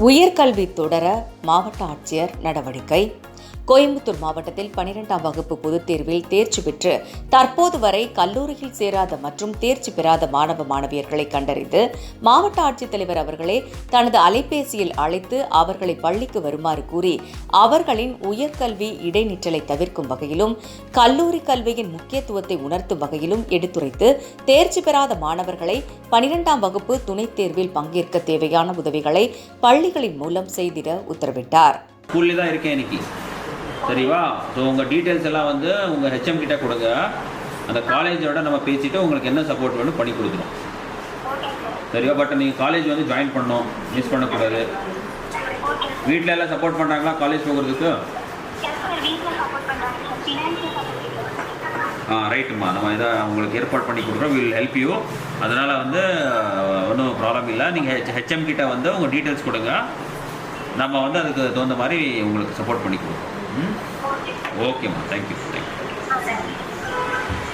உயர்கல்வி தொடர மாவட்ட ஆட்சியர் நடவடிக்கை கோயம்புத்தூர் மாவட்டத்தில் பனிரெண்டாம் வகுப்பு பொதுத் தேர்வில் தேர்ச்சி பெற்று தற்போது வரை கல்லூரியில் சேராத மற்றும் தேர்ச்சி பெறாத மாணவ மாணவியர்களை கண்டறிந்து மாவட்ட ஆட்சித்தலைவர் அவர்களே தனது அலைபேசியில் அழைத்து அவர்களை பள்ளிக்கு வருமாறு கூறி அவர்களின் உயர்கல்வி இடைநிற்றலை தவிர்க்கும் வகையிலும் கல்லூரி கல்வியின் முக்கியத்துவத்தை உணர்த்தும் வகையிலும் எடுத்துரைத்து தேர்ச்சி பெறாத மாணவர்களை பனிரெண்டாம் வகுப்பு துணைத் தேர்வில் பங்கேற்க தேவையான உதவிகளை பள்ளிகளின் மூலம் செய்திட உத்தரவிட்டார். ஸ்கூல்லே தான் இருக்கேன் இன்னைக்கு. சரிவா? ஸோ உங்கள் டீட்டெயில்ஸ் எல்லாம் வந்து உங்கள் ஹெச்எம் கிட்டே கொடுங்க. அந்த காலேஜோட நம்ம பேசிவிட்டு உங்களுக்கு என்ன சப்போர்ட் வேணும் பண்ணி கொடுக்குறோம் சரியா பட் நீங்கள் காலேஜ் வந்து ஜாயின் பண்ணோம் மிஸ் பண்ணக்கூடாது. வீட்டில் எல்லாம் சப்போர்ட் பண்ணுறாங்களா காலேஜ் போகிறதுக்கு? ஆ ரைட்டுமா நம்ம இதை உங்களுக்கு ஏற்பாடு பண்ணி கொடுக்குறோம். வில் ஹெல்ப் யூ அதனால் வந்து ஒன்றும் ப்ராப்ளம் இல்லை. நீங்கள் ஹெச் ஹெச்எம் கிட்ட வந்து உங்கள் டீட்டெயில்ஸ் கொடுங்க. நம்ம வந்து அதுக்கு தகுந்த மாதிரி உங்களுக்கு சப்போர்ட் பண்ணி கொடுக்குறோம் ಓಕೆ ಮಾ ಥ್ಯಾಂಕ್ ಯು